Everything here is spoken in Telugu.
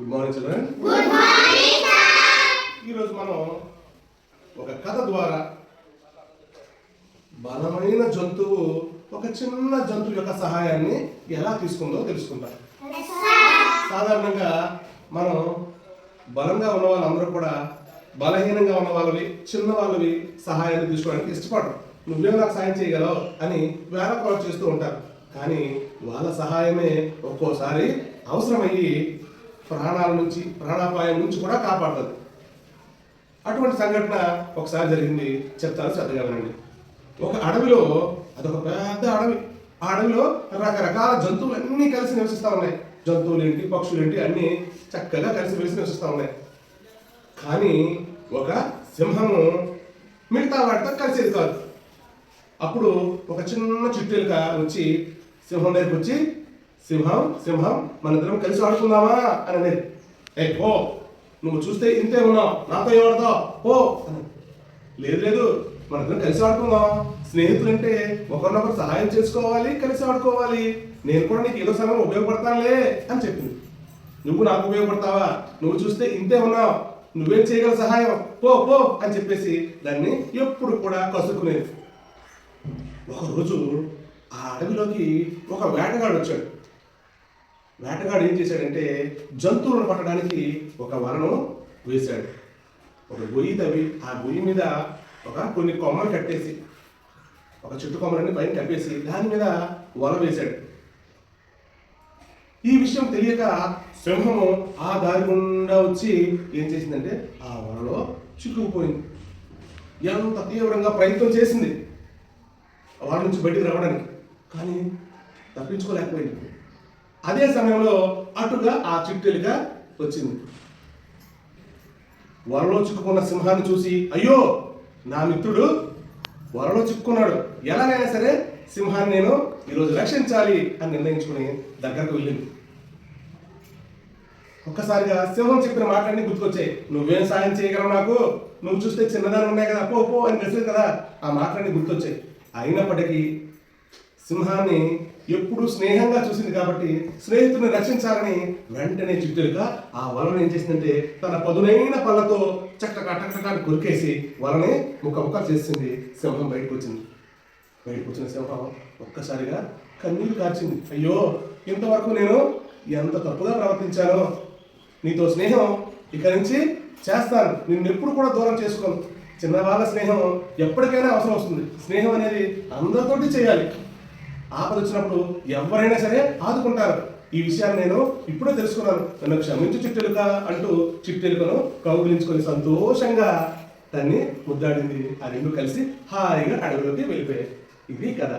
గుడ్ మార్నింగ్ చిల్డ్రన్ ఈరోజు మనం ఒక కథ ద్వారా బలమైన జంతువు ఒక చిన్న జంతువు యొక్క సహాయాన్ని ఎలా తీసుకుందో తెలుసుకుంటాం సాధారణంగా మనం బలంగా ఉన్న వాళ్ళందరూ కూడా బలహీనంగా ఉన్న వాళ్ళవి చిన్న వాళ్ళవి సహాయాన్ని తీసుకోవడానికి ఇష్టపడరు. నువ్వేం నాకు సాయం చేయగలవు అని వేల చేస్తూ ఉంటారు. కానీ వాళ్ళ సహాయమే ఒక్కోసారి అవసరమయ్యి ప్రాణాల నుంచి ప్రాణాపాయం నుంచి కూడా కాపాడుతుంది. అటువంటి సంఘటన ఒకసారి జరిగింది చెప్తాను శ్రద్ధగా వినండి. ఒక అడవిలో అదొక పెద్ద అడవి. ఆ అడవిలో రకరకాల జంతువులన్నీ కలిసి నివసిస్తూ ఉన్నాయి. జంతువులు ఏంటి పక్షులు ఏంటి అన్నీ చక్కగా కలిసి వెలిసి నివసిస్తూ ఉన్నాయి. కానీ ఒక సింహము మిగతా వాటితో కలిసేది కాదు. అప్పుడు ఒక చిన్న చిట్టెలుక వచ్చి సింహం దగ్గరికి వచ్చి సింహం సింహం మనిద్దరం కలిసి ఆడుకుందామా అని అనేది. ఏ పో. నువ్వు చూస్తే ఇంతే ఉన్నావు. నాతో ఏమాడతావు? పో. అని లేదు లేదు. మనిద్దరం కలిసి ఆడుకుందాం స్నేహితులంటే ఒకరినొకరు సహాయం చేసుకోవాలి కలిసి ఆడుకోవాలి. నేను కూడా నీకు ఏదో సమయం ఉపయోగపడతానులే అని చెప్పింది. నువ్వు నాకు ఉపయోగపడతావా? నువ్వు చూస్తే ఇంతే ఉన్నావు. నువ్వేం చేయగల సహాయం? పో పో అని చెప్పేసి దాన్ని ఎప్పుడు కూడా కసుకునేది ఒకరోజు ఆ అడవిలోకి ఒక వేటగాడు వచ్చాడు. వేటగాడు ఏం చేశాడంటే జంతువులను పట్టడానికి ఒక వలను వేశాడు. ఒక గొయ్యి తవ్వి ఆ గొయ్యి మీద ఒక కొన్ని కొమ్మలు కట్టేసి ఒక చెట్టు కొమ్మలన్నీ పైన కప్పేసి దాని మీద వల వేశాడు. ఈ విషయం తెలియక సింహము ఆ దారి గుండా వచ్చి ఏం చేసిందంటే ఆ వలలో చిక్కుకుపోయింది. ఎంత తీవ్రంగా ప్రయత్నం చేసింది వాళ్ళ నుంచి బయటికి రావడానికి. కానీ తప్పించుకోలేకపోయింది. అదే సమయంలో అటుగా ఆ చిట్టెలిక వచ్చింది. వరలో చిక్కుకున్న సింహాన్ని చూసి అయ్యో నా మిత్రుడు వరలో చిక్కుకున్నాడు. ఎలాగైనా సరే సింహాన్ని నేను ఈరోజు రక్షించాలి అని నిర్ణయించుకుని దగ్గరకు వెళ్ళింది. ఒక్కసారిగా సింహం చెప్పిన మాటలన్నీ గుర్తుకొచ్చాయి. నువ్వేం సాయం చేయగలవు నాకు? నువ్వు చూస్తే చిన్నదాన్ని ఉన్నాయి కదా పో పో అని తెలిసింది కదా ఆ మాటలన్నీ గుర్తొచ్చాయి. అయినప్పటికీ సింహాన్ని ఎప్పుడు స్నేహంగా చూసింది కాబట్టి స్నేహితుడిని రక్షించాలని వెంటనే చిట్టుగా ఆ వలను ఏం చేసిందంటే తన పదునైన పళ్ళతో చక్కగా కట్టకటాన్ని కొరికేసి వలని ముఖముఖ చేసింది. సింహం బయటకు వచ్చింది. బయటకు వచ్చిన సింహం ఒక్కసారిగా కన్నీరు కార్చింది. అయ్యో ఇంతవరకు నేను ఎంత తప్పుగా ప్రవర్తించానో. నీతో స్నేహం ఇక నుంచి చేస్తాను. నిన్ను ఎప్పుడు కూడా దూరం చేసుకోను. చిన్నవాళ్ళ స్నేహం ఎప్పటికైనా అవసరం వస్తుంది. స్నేహం అనేది అందరితోటి చేయాలి. ఆపద వచ్చినప్పుడు ఎవరైనా సరే ఆదుకుంటారు. ఈ విషయాన్ని నేను ఇప్పుడే తెలుసుకున్నాను. నన్ను క్షమించు చిట్టెలుక అంటూ చిట్టెలుకను కౌగిలించుకొని సంతోషంగా దాన్ని ముద్దాడింది. ఆ రెండు కలిసి హాయిగా అడవిలోకి వెళ్ళిపోయాయి. ఇది కథ.